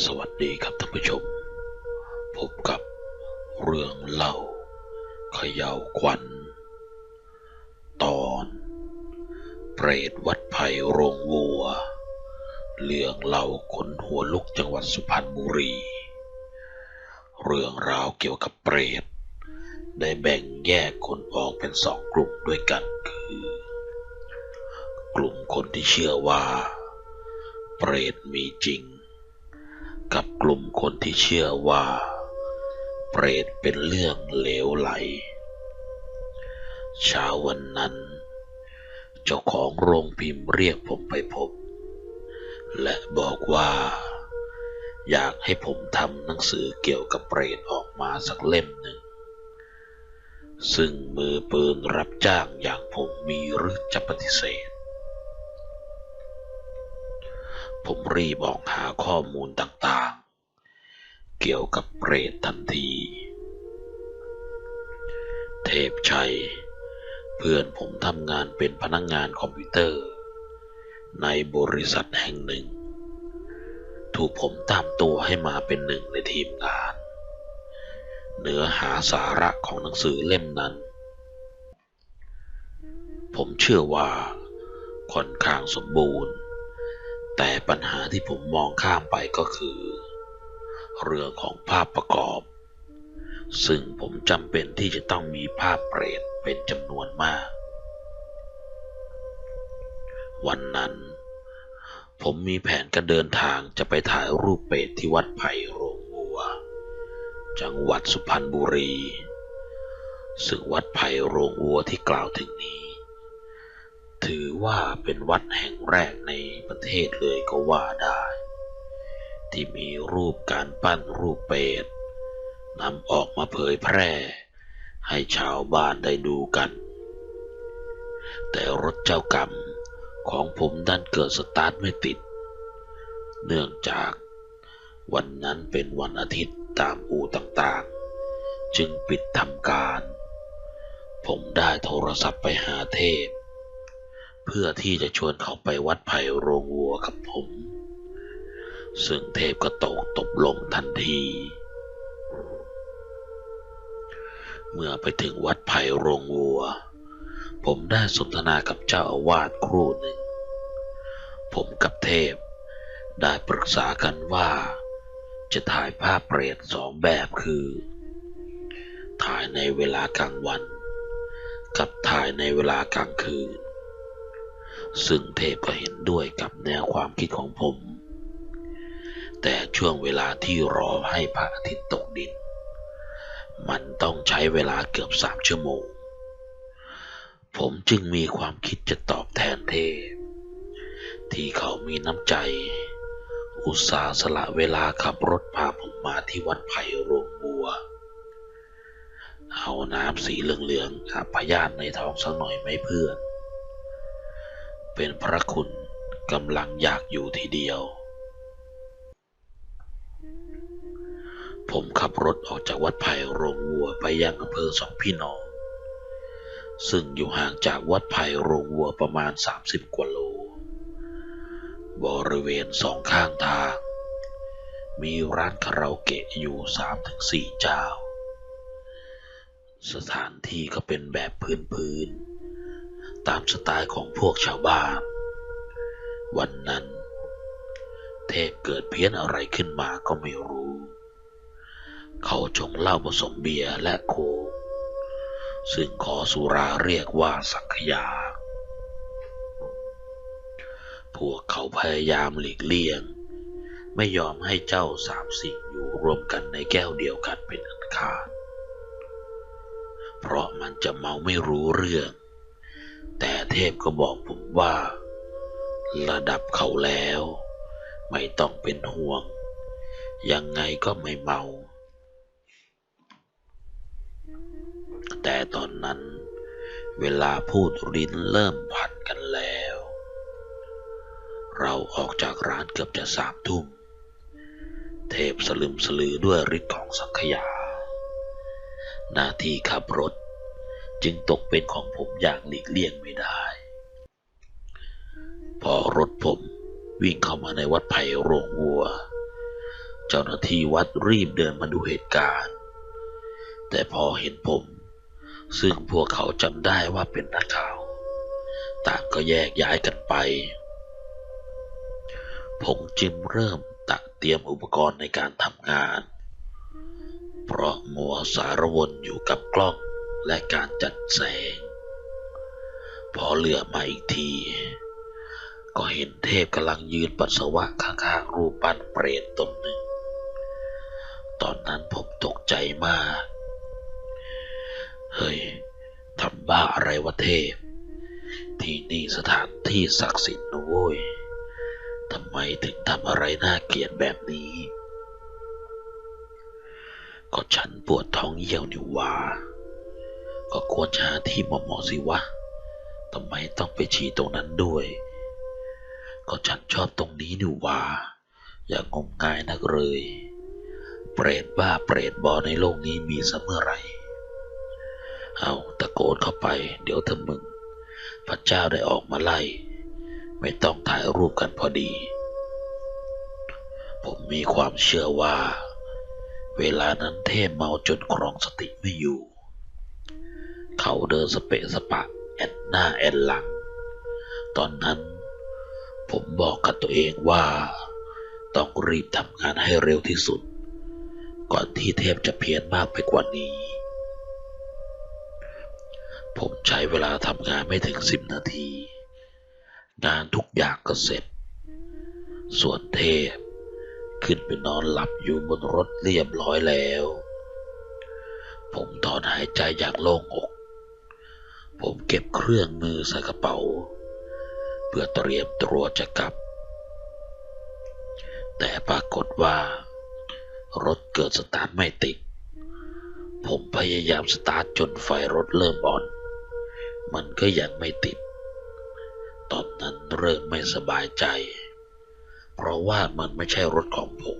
สวัสดีครับท่านผู้ชม พบกับเรื่องเล่าเขย่าวขวัญ ตอน เปรตวัดไผ่โรงวัว เรื่องเล่าขนหัวลุกจังหวัดสุพรรณบุรี เรื่องราวเกี่ยวกับเปรต ได้แบ่งแยกคนออกเป็นสองกลุ่มด้วยกันคือ กลุ่มคนที่เชื่อว่า เปรตมีจริง กับกลุ่มคนที่เชื่อว่า เปรตเป็นเรื่องเลวไหล เช้าวันนั้น เจ้าของโรงพิมพ์เรียกผมไปพบ และบอกว่า อยากให้ผมทำหนังสือเกี่ยวกับเปรตออกมาสักเล่มหนึ่ง ซึ่งมือปืนรับจ้างอย่างผมมีหรือจะปฏิเสธ ผมรีบออกหาข้อมูลต่างๆ เกี่ยวกับเปรตทันที เทพชัย เพื่อนผมทำงานเป็นพนักงงานคอมพิวเตอร์ ในบริษัทแห่งหนึ่ง ถูกผมตามตัวให้มาเป็นหนึ่งในทีมงาน เนื้อหาสาระของหนังสือเล่มนั้น ผมเชื่อว่าค่อนข้างสมบูรณ์ แต่ปัญหาที่ผมมองข้ามไปก็คือ เรื่องของภาพประกอบ ซึ่งผมจำเป็นที่จะต้องมีภาพเปรตเป็นจำนวนมาก วันนั้น ผมมีแผนการเดินทางจะไปถ่ายรูปเปรตที่วัดไผ่โรงวัว จังหวัดสุพรรณบุรี ซึ่งวัดไผ่โรงวัวที่กล่าวถึงนี้ ถือว่าเป็นวัดแห่งแรกในประเทศเลยก็ว่าได้ ที่มีรูปการปั้นรูปเปรตนำออกมาเผยแพร่ ให้ชาวบ้านได้ดูกัน แต่รถเจ้ากรรมของผมดันเกิดสตาร์ทไม่ติด เนื่องจากวันนั้นเป็นวันอาทิตย์ตามอู่ต่างๆ จึงปิดทำการ ผมได้โทรศัพท์ไปหาเทพ พื่อที่จะชวนเขาไปวัดไผ่โรงวัวกับผม ซึ่งเทพก็ตกตกลงทันที เมื่อไปถึงวัดไผ่โรงวัว ผมได้สนทนากับเจ้าอาวาสครู่หนึ่ง ผมกับเทพได้ปรึกษากันว่า จะถ่ายภาพเปรตสองแบบคือ ถ่ายในเวลากลางวัน กับถ่ายในเวลากลางคืน ซึ่งเทพก็เห็นด้วยกับแนวความคิดของผม แต่ช่วงเวลาที่รอให้พระอาทิตย์ตกดิน มันต้องใช้เวลาเกือบสามชั่วโมง ผมจึงมีความคิดจะตอบแทนเทพ ที่เขามีน้ำใจ อุตส่าห์สละเวลาขับรถพาผมมาที่วัดไผ่โรงบัวเอาน้ำสีเหลืองๆอาบพยาธิในท้องสักหน่อยไหมเพื่อน เป็นพระคุณกำลังอยากอยู่ทีเดียว ผมขับรถออกจากวัดไผ่โรงวัวไปยังอำเภอสองพี่น้อง ซึ่งอยู่ห่างจากวัดไผ่โรงวัวประมาณ 30 กว่าโล บริเวณสองข้างทาง มีร้านคาราโอเกะอยู่ 3-4 เจ้า สถานที่ก็เป็นแบบพื้นๆ ตามสไตล์ของพวกชาวบ้าน วันนั้น เทพเกิดเพี้ยนอะไรขึ้นมาก็ไม่รู้ เขาชงเหล้าผสมเบียร์และโค ซึ่งขอสุราเรียกว่าสังขยา พวกเขาพยายามหลีกเลี่ยง ไม่ยอมให้เจ้าสามสิ่งอยู่รวมกันในแก้วเดียวกันเป็นอันขาดเพราะมันจะเมาไม่รู้เรื่อง เทพก็บอกผมว่า ระดับเขาแล้ว ไม่ต้องเป็นห่วง ยังไงก็ไม่เมา แต่ตอนนั้น เวลาพูดลิ้นเริ่มพันกันแล้ว เราออกจากร้านเกือบจะสามทุ่ม เทพสลึมสลือด้วยฤทธิ์ของสังขยา หน้าที่ขับรถ จึงตกเป็นของผมอย่างหลีกเลี่ยงไม่ได้ พอรถผมวิ่งเข้ามาในวัดไผ่โรงวัว เจ้าหน้าที่วัดรีบเดินมาดูเหตุการณ์ แต่พอเห็นผม ซึ่งพวกเขาจำได้ว่าเป็นนักข่าว ต่างก็แยกย้ายกันไป ผมจึงเริ่มตักเตรียมอุปกรณ์ในการทำงาน เพราะมัวสารวนอยู่กับกล้อง และการจัดแสง พอเหลือมาอีกที ก็เห็นเทพกำลังยืนปัสสาวะข้างๆรูปปั้นเปรตตนหนึ่ง ตอนนั้นผมตกใจมาก เฮ้ยทำบ้าอะไรวะเทพ ที่นี่สถานที่ศักดิ์สิทธิ์นะโว้ยทำไมถึงทำอะไรน่าเกลียดแบบนี้ ก็ฉันปวดท้องเยี่ยวนี่หว่า ก็ควรจะหาที่เหมาะๆสิวะทำไมต้องไปฉี่ตรงนั้นด้วย ก็ฉันชอบตรงนี้นี่ว่าอย่างงมงายนักเลย เปรตบ้าเปรตบอในโลกนี้มีเสมอไร เอาตะโกนเข้าไป เดี๋ยวเธอมึง พระเจ้าได้ออกมาไล่ ไม่ต้องถ่ายรูปกันพอดี ผมมีความเชื่อว่า เวลานั้นเทพเมาจนครองสติไม่อยู่ เขาเดินสเปะสปะแอนหน้าแอนหลัง ตอนนั้น ผมบอกกับตัวเองว่า ต้องรีบทำงานให้เร็วที่สุด ก่อนที่เทพจะเพี้ยนมากไปกว่านี้ ผมใช้เวลาทำงานไม่ถึงสิบนาที งานทุกอย่างก็เสร็จ ส่วนเทพขึ้นไปนอนหลับอยู่บนรถเรียบร้อยแล้ว ผมถอนหายใจอย่างโล่งอก ผมเก็บเครื่องมือใส่กระเป๋า เพื่อเตรียมตัวจะกลับ แต่ปรากฏว่า รถเกิดสตาร์ทไม่ติด ผมพยายามสตาร์ทจนไฟรถเริ่มอ่อน มันก็ยังไม่ติด ตอนนั้นเริ่มไม่สบายใจ เพราะว่ามันไม่ใช่รถของผม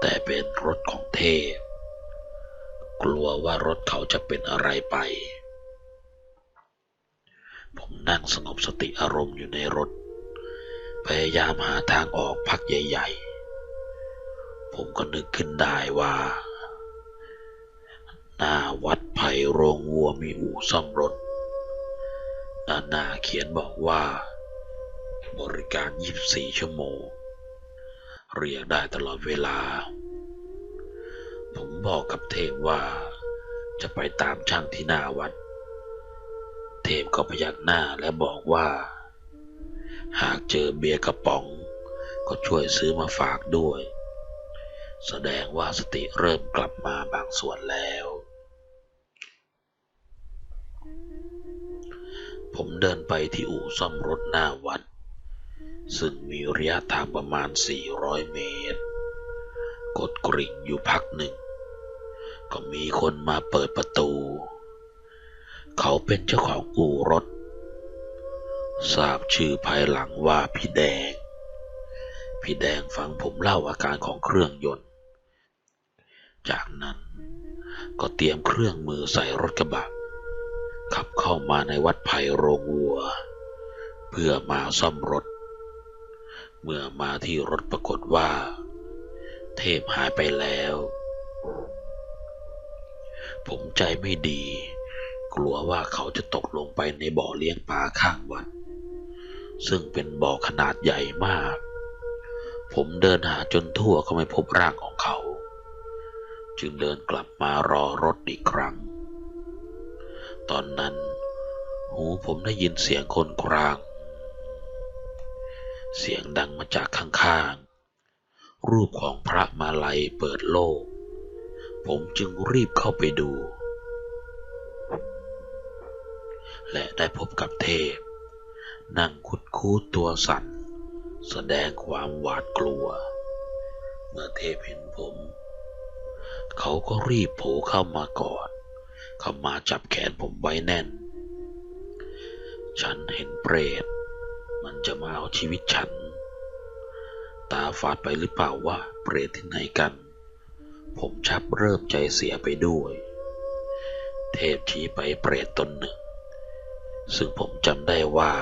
แต่เป็นรถของเทพกลัวว่ารถเขาจะเป็นอะไรไป ผมนั่งสงบสติอารมณ์อยู่ในรถ พยายามหาทางออกพักใหญ่ ๆ ผมก็นึกขึ้นได้ว่า หน้าวัดไผ่โรงวัวมีอู่ซ่อมรถด้านหน้าเขียนบอกว่า บริการ 24 ชั่วโมง เรียกได้ตลอดเวลา ผมบอกกับเทพว่าจะไปตามช่างที่หน้าวัด เทพก็พยักหน้าและบอกว่า หากเจอเบียร์กระป๋อง ก็ช่วยซื้อมาฝากด้วย แสดงว่าสติเริ่มกลับมาบางส่วนแล้ว ผมเดินไปที่อู่ซ่อมรถหน้าวัด ซึ่งมีระยะทางประมาณ 400 เมตร กดกริ่งอยู่พักหนึ่ง ก็มีคนมาเปิดประตู เขาเป็นเจ้าของอู่รถ ทราบชื่อภายหลังว่าพี่แดง พี่แดงฟังผมเล่าอาการของเครื่องยนต์ จากนั้นก็เตรียมเครื่องมือใส่รถกระบะ ขับเข้ามาในวัดไผ่โรงวัว เพื่อมาซ่อมรถ เมื่อมาที่รถปรากฏว่า เทพหายไปแล้ว ผมใจไม่ดี กลัวว่าเขาจะตกลงไปในบ่อเลี้ยงปลาข้างวัด ซึ่งเป็นบ่อขนาดใหญ่มาก ผมเดินหาจนทั่วก็ไม่พบร่างของเขา จึงเดินกลับมารอรถอีกครั้ง ตอนนั้น หูผมได้ยินเสียงคนคราง เสียงดังมาจากข้างๆ รูปของพระมาลัยเปิดโลก ผมจึงรีบเข้าไปดู และได้พบกับเทพ นั่งคุดคูดตัวสั่น แสดงความหวาดกลัว เมื่อเทพเห็นผม เขาก็รีบโผล่เข้ามากอดเข้ามาจับแขนผมไว้แน่น ฉันเห็นเปรต มันจะมาเอาชีวิตฉัน ตาฝาดไปหรือเปล่าว่าเปรตที่ไหนกัน ผมชักเริ่มใจเสียไปด้วย เทพชี้ไปเปรตตนหนึ่ง ซึ่งผมจำได้ว่า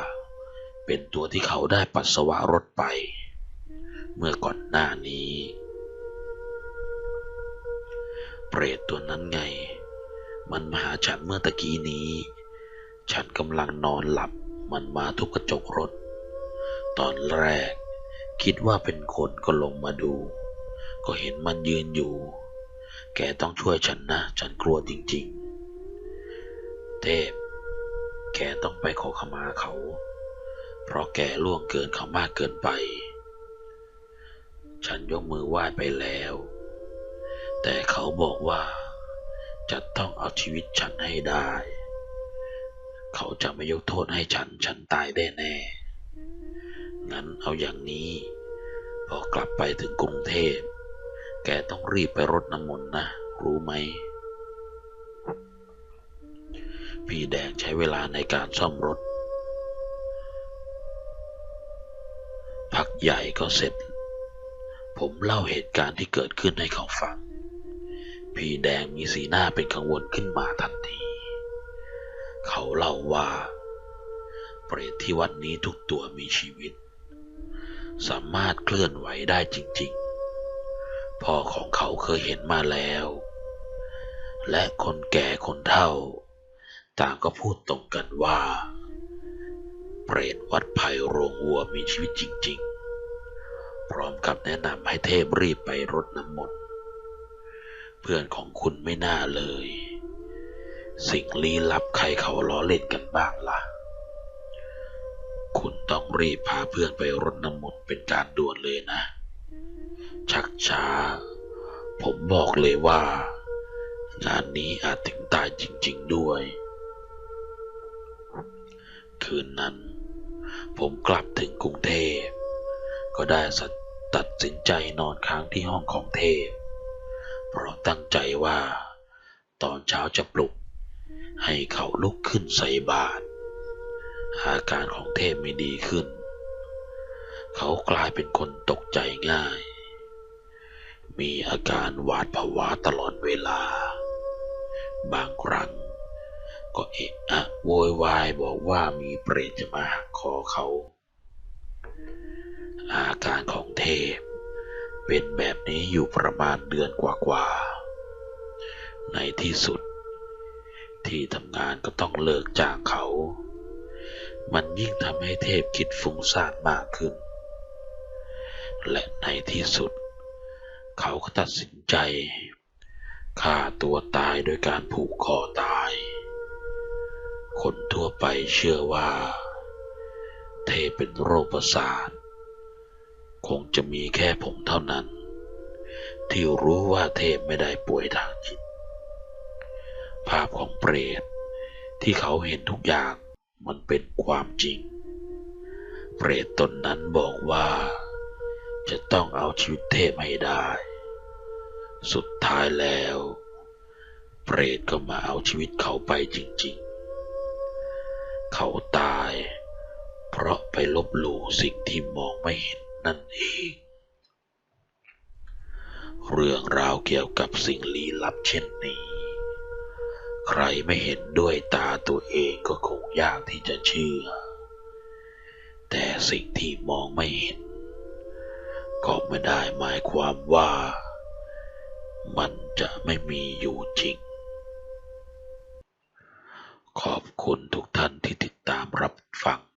เป็นตัวที่เขาได้ปัสสาวะรถไป เมื่อก่อนหน้านี้ เปรตตัวนั้นไง มันมาหาฉันเมื่อตะกี้นี้ ฉันกำลังนอนหลับมันมาทุบกระจกรถ ตอนแรก คิดว่าเป็นคนก็ลงมาดู ก็เห็นมันยืนอยู่ แกต้องช่วยฉันนะ ฉันกลัวจริง ๆ เทพ แกต้องไปขอขมาเขา เพราะแกล่วงเกินเขามากเกินไป ฉันยกมือไหว้ไปแล้ว แต่เขาบอกว่า จะต้องเอาชีวิตฉันให้ได้ เขาจะไม่ยกโทษให้ฉัน ฉันตายแน่แน่ งั้นเอาอย่างนี้ พอกลับไปถึงกรุงเทพ แกต้องรีบไปรดน้ำมนต์นะ รู้ไหม พี่แดงใช้เวลาในการซ่อมรถ พักใหญ่ก็เสร็จ ผมเล่าเหตุการณ์ที่เกิดขึ้นให้เขาฟัง พี่แดงมีสีหน้าเป็นกังวลขึ้นมาทันที เขาเล่าว่า เปรตที่วัดนี้ทุกตัวมีชีวิต สามารถเคลื่อนไหวได้จริงๆ พ่อของเขาเคยเห็นมาแล้วและคนแก่คนเฒ่า ต่างก็พูดตรงกันว่า เปรตวัดไผ่โรงวัวมีชีวิตจริง ๆ พร้อมกับแนะนำให้เทพรีบไปรดน้ำมนต์เพื่อนของคุณไม่น่าเลย สิ่งลี้ลับใครเขาล้อเล่นกันบ้างล่ะ คุณต้องรีบพาเพื่อนไปรดน้ำมนต์เป็นการด่วนเลยนะ ชักช้า ผมบอกเลยว่า งานนี้อาจถึงตายจริง ๆ ด้วย คืนนั้น ผมกลับถึงกรุงเทพ ก็ได้ตตัดสินใจนอนค้างที่ห้องของเทพ เพราะตั้งใจว่า ตอนเช้าจะปลุก ให้เขาลุกขึ้นใส่บาตรอาการของเทพไม่ดีขึ้น เขากลายเป็นคนตกใจง่าย มีอาการหวาดผวาตลอดเวลา บางครั้ง ก็เอะอะโวยวายบอกว่ามีเปรตจะมาหักคอเขา อาการของเทพ เป็นแบบนี้อยู่ประมาณเดือนกว่าๆ ในที่สุด ที่ทำงานก็ต้องเลิกจางเขา มันยิ่งทำให้เทพคิดฟุ้งซ่านมากขึ้น และในที่สุด เขาก็ตัดสินใจฆ่าตัวตายโดยการผูกคอตาย คนทั่วไปเชื่อว่า เทพเป็นโรคประสาท คงจะมีแค่ผมเท่านั้น ที่รู้ว่าเทพไม่ได้ป่วยทางจิต ภาพของเปรตที่เขาเห็นทุกอย่างมันเป็นความจริง เปรตตนนั้นบอกว่า จะต้องเอาชีวิตเทพให้ได้ สุดท้ายแล้ว เปรตก็มาเอาชีวิตเขาไปจริง ๆ เขาตาย เพราะไปลบหลู่สิ่งที่มองไม่เห็นนั่นเอง เรื่องราวเกี่ยวกับสิ่งลี้ลับเช่นนี้ ใครไม่เห็นด้วยตาตัวเองก็คงยากที่จะเชื่อ แต่สิ่งที่มองไม่เห็น ก็ไม่ได้หมายความว่า มันจะไม่มีอยู่จริง ขอบคุณทุกท่านที่ติดตามรับฟัง